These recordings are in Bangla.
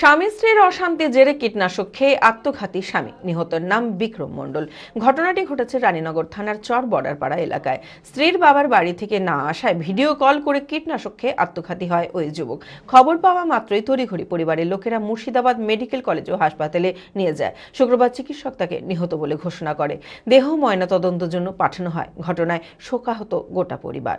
স্বামী স্ত্রীর অশান্তি জেরে কীটনাশক খেয়ে আত্মঘাতী স্বামী। নিহতের নাম বিক্রম মণ্ডল। ঘটনাটি ঘটেছে রানীনগর থানার চর বর্ডারপাড়া এলাকায়। স্ত্রীর বাবার বাড়ি থেকে না আসায় ভিডিও কল করে কীটনাশক খেয়ে আত্মঘাতী হয় ওই যুবক। খবর পাওয়া মাত্রই তড়িঘড়ি পরিবারের লোকেরা মুর্শিদাবাদ মেডিকেল কলেজ ও হাসপাতালে নিয়ে যায়। শুক্রবার চিকিৎসক তাকে নিহত বলে ঘোষণা করে। দেহ ময়নাতদন্তের জন্য পাঠানো হয়। ঘটনায় শোকাহত গোটা পরিবার।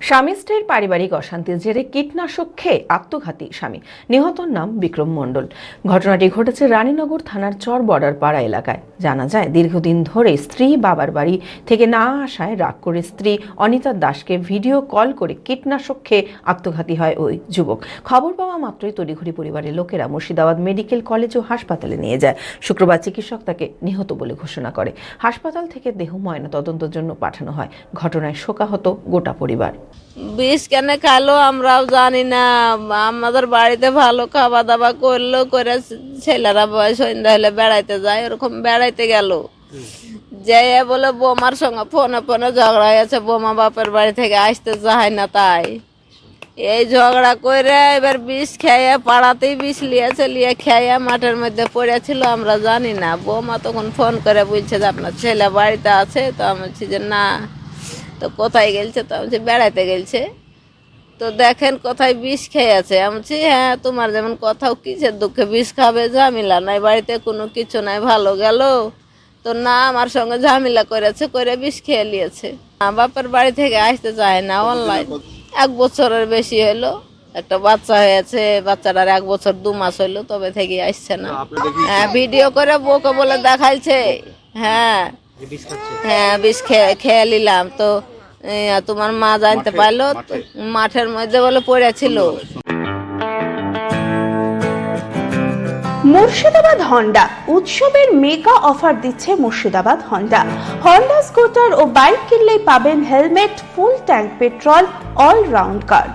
স্বামী স্ত্রীর পারিবারিক অশান্তির জেরে কীটনাশক খেয়ে আত্মঘাতী স্বামী। নিহতর নাম বিক্রম মণ্ডল। ঘটনাটি ঘটেছে রানীনগর থানার চর বর্ডার পাড়া এলাকায়। জানা যায়, দীর্ঘদিন ধরে স্ত্রী বাবার বাড়ি থেকে না আসায় রাগ করে স্ত্রী অনিতা দাসকে ভিডিও কল করে কীটনাশক খেয়ে আত্মঘাতী হয় ওই যুবক। খবর পাওয়া মাত্রই তড়িঘড়ি পরিবারের লোকেরা মুর্শিদাবাদ মেডিকেল কলেজ ও হাসপাতালে নিয়ে যায়। শুক্রবার চিকিৎসক তাকে নিহত বলে ঘোষণা করে। হাসপাতাল থেকে দেহ ময়না তদন্তের জন্য পাঠানো হয়। ঘটনায় শোকাহত গোটা পরিবার। বিষ কেন খালো, আমরাও জানি না। আমাদের বাড়িতে ভালো খাওয়া দাওয়া করল, করে ছেলেরা সন্ধ্যা হলে বেড়াইতে যায়, ওরকম বেড়াইতে গেল। যে বলে, বোমার সঙ্গে ফোনে ফোনে ঝগড়া হয়েছে বোমা বাপের বাড়ি থেকে আসতে চায় না তাই। এই ঝগড়া করে এবার বিষ খেয়ে পাড়াতেই বিষ লিয়েছে, লিয়ে খেয়ে মাঠের মধ্যে পড়েছিল, আমরা জানি না। বৌমা তখন ফোন করে বলছে যে, আপনার ছেলে বাড়িতে আছে, তো আমি বলছি যে, না। তো কোথায় গেলছে তো আমি বেড়াইতে গেলছে। তো দেখেন কোথায় বিষ খেয়ে আছে। আমি হ্যাঁ তোমার যেমন কোথাও কিসের দুঃখে বিষ খাবে ঝামেলা নাই বাড়িতে কোনো কিছু নাই ভালো গেল। তো না আমার সঙ্গে ঝামেলা করেছে করে বিষ খেয়ে নিয়েছে। মা বাপের বাড়ি থেকে আসতে চায় না অনলাইন এক বছরের বেশি হলো একটা বাচ্চা হয়েছে বাচ্চাটার এক বছর দু মাস হইল তবে থেকে আসছে না। হ্যাঁ ভিডিও করে বউকে বলে দেখাইছে। হ্যাঁ। হ্যাঁ বিষ খেয়ে নিলাম। তো তোমার মা জানতে পারল মাঠের মধ্যে বলে পড়েছিল। মুর্শিদাবাদ হন্ডা। উৎসবের মেগা অফার দিচ্ছে মুর্শিদাবাদ হন্ডা। হন্ডা স্কুটার ও বাইক কিনলেই পাবেন helmet full tank petrol allround card